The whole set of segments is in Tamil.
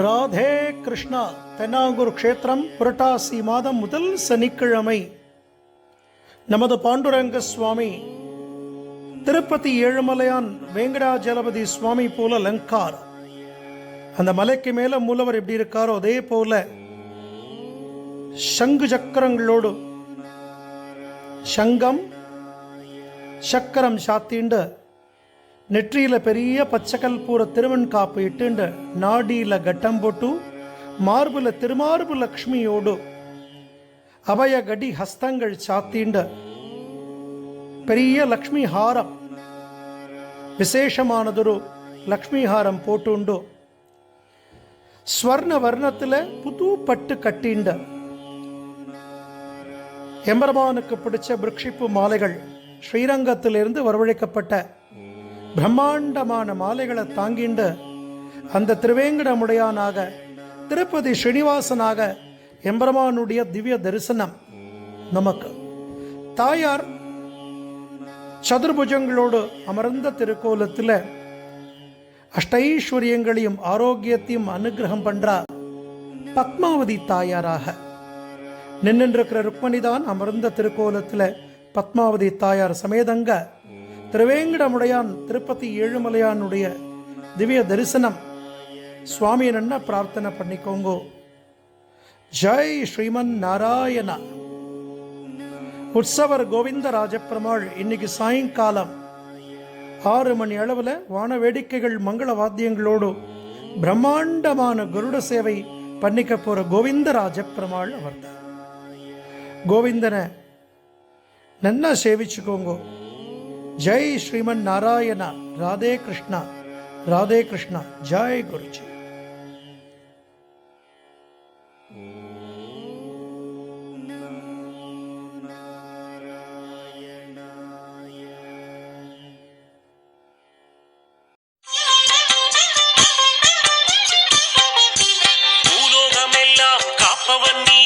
ராதே கிருஷ்ணா தென்னாங்கூர் க்ஷேத்திரம் புரட்டாசி மாதம் முதல் சனிக்கிழமை. நமது பாண்டுரங்க சுவாமி திருப்பதி ஏழுமலையான் வெங்கடாஜலபதி சுவாமி போல லங்கார். அந்த மலைக்கு மேல மூலவர் எப்படி இருக்காரோ அதே போல சங்கு சக்கரங்களோடு சங்கம் சக்கரம் சாத்திண்டு நெற்றியில பெரிய பச்சைக்கல்பூர திருவன் காப்பு இட்டுண்டு நாடியில கட்டம் போட்டு மார்புல திருமார்பு லக்ஷ்மியோடு அபய கடி ஹஸ்தங்கள் சாத்திண்டு பெரிய லக்ஷ்மி ஹாரம். விசேஷமானதொரு லக்ஷ்மி ஹாரம் போட்டுண்டு. ஸ்வர்ண வர்ணத்தில் புது பட்டு கட்டிண்டு. எம்பெருமானுக்கு பிடிச்ச விரக்ஷிப்பு மாலைகள் ஸ்ரீரங்கத்திலிருந்து வரவழைக்கப்பட்ட பிரம்மாண்டமான மாலைகளை தாங்கிண்டு அந்த திருவேங்கடமுடையானாக திருப்பதி ஸ்ரீனிவாசனாக எம்பெருமானுடைய திவ்ய தரிசனம் நமக்கு. தாயார் சதுர்புஜங்களோடு அமர்ந்த திருக்கோலத்தில் அஷ்டைஸ்வரியங்களையும் ஆரோக்கியத்தையும் அனுகிரகம் பண்றா பத்மாவதி தாயாராக. நின்றிருக்கிற ருக்மணி தான் அமர்ந்த திருக்கோலத்தில் பத்மாவதி தாயார் சமேதங்க திருவேங்கடமுடையான் திருப்பதி ஏழுமலையானுடைய திவ்ய தரிசனம். சுவாமி என்ன பிரார்த்தனை பண்ணிக்கோங்கோ. ஜெய் ஸ்ரீமன் நாராயணா உற்சவர் கோவிந்த ராஜப்பெருமாள் இன்னைக்கு சாயங்காலம் ஆறு மணி அளவில் வான வேடிக்கைகள் மங்கள வாத்தியங்களோடு பிரம்மாண்டமான கருட சேவை பண்ணிக்க போகிற கோவிந்த ராஜப்பெருமாள் அவர்தான். கோவிந்தனை நன்னா சேவிச்சுக்கோங்கோ. ஜெய் ஸ்ரீமன் நாராயணா ராதே கிருஷ்ணா ராதே கிருஷ்ணா ஜெய் குருஜி. பூலோகமெல்லாம் நீ.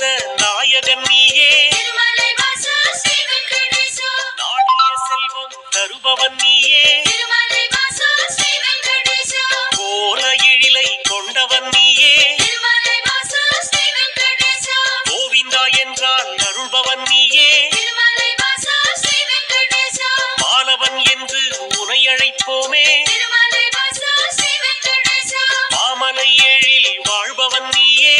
வந்த நாயகன் நீயே? நாடிய செல்வம் தருபவன் நீயே. கோல எழிலை கொண்டவன் நீயே. கோவிந்தா என்றால் அருள்பவன் நீயே. மாலவன் என்று உனை அழைப்போமே. மாமலை எழில் வாழ்பவன் நீயே.